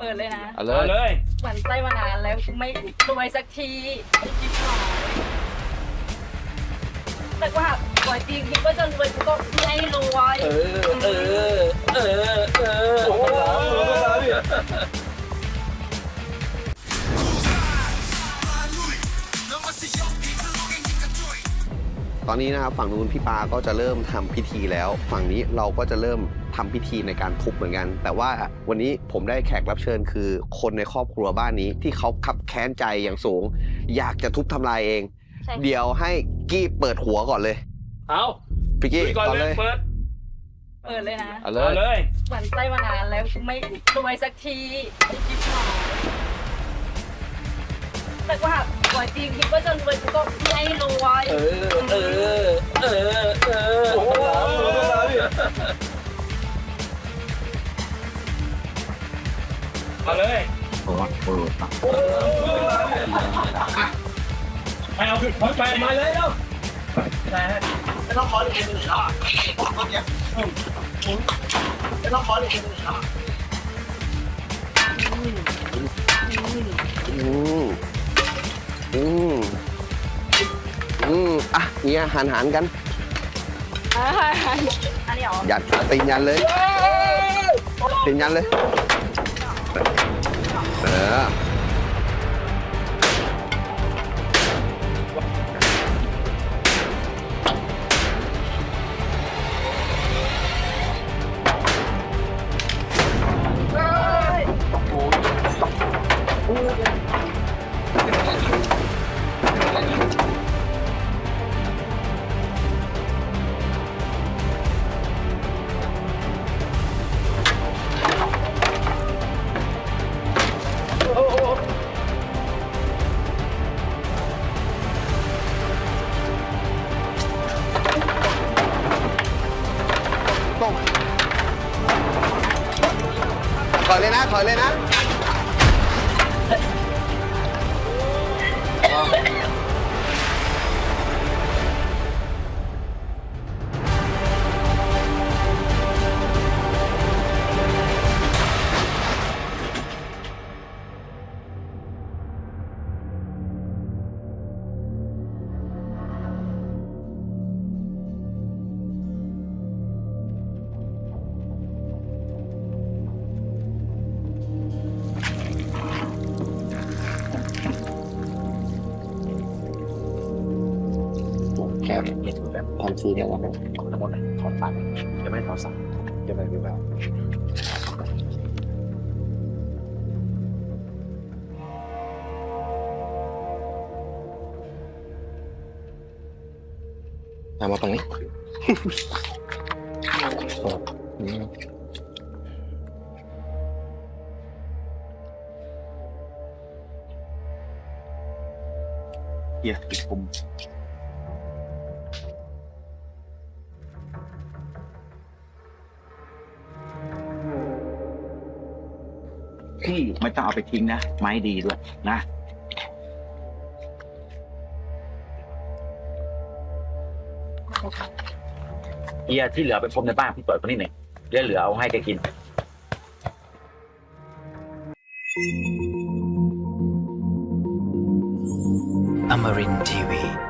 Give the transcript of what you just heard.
เปิดเลยนะ เอาเลเอายเลยหมันไส้มานานแล้วไม่รวยสักทีคิดหายแต่ว่าปล่อยจริงคิดว่าจะรวยกูก็ไม่รวยเออ เออ เออ เออโอ้โหตอนนี้นะครับฝั่งนู้นพี่ปาก็จะเริ่มทำพิธีแล้ว ฝั่งนี้เราก็จะเริ่ม ทำพิธีในการทุบเหมือนกัน แต่ว่าวันนี้ผมได้แขกรับเชิญคือ คนในครอบครัวบ้านนี้ที่เขาคับแค้นใจอย่างสูง อยากจะทุบทำลายเองใช่เดี๋ยวให้กี้เปิดหัวก่อนเลย เอาพี่กี้คุยก่อนก่อนเลเลยยเปิดเปิดเลยนะเอาเลเอายเลยหมันไส้มานานแล้วไม่รวยสักทีคิดหายแต่ว่าปล่อยจริงคิดว่าจะรวยกูก็ไม่รวย เอาเลยไปเอาขึ้นไปมาเลยเร็วไม่ต้องขอหนึ่งหนึ่งแล้วเนี่ยไม่ต้องขอหนึ่งหนึ่งแล้วอืมอืมอืมอะเนี่ยหันหันกัน อันนี้เหรอยันตีนยันเลยตีนยันเลย เอ ถอยเลยนะถอยเลยนะ ค่เห็นแบบทำซื้อเนี่ยวันนั้นขอทั้งหมดเลยถอนฟันจะไม่ถอนสักจะไม่รู้แล้วเอามาตรงนี้นี่เหี้ยปิดปุ่ม พี่ไม่ต้องเอาไปทิ้งนะ ไม้ดีด้วยนะเฮียที่เหลือไปพรมในบ้านพี่เปิดคนนี้เนี่ยเดี๋ยวเหลือเอาให้แกกิน Amarin Tiwi.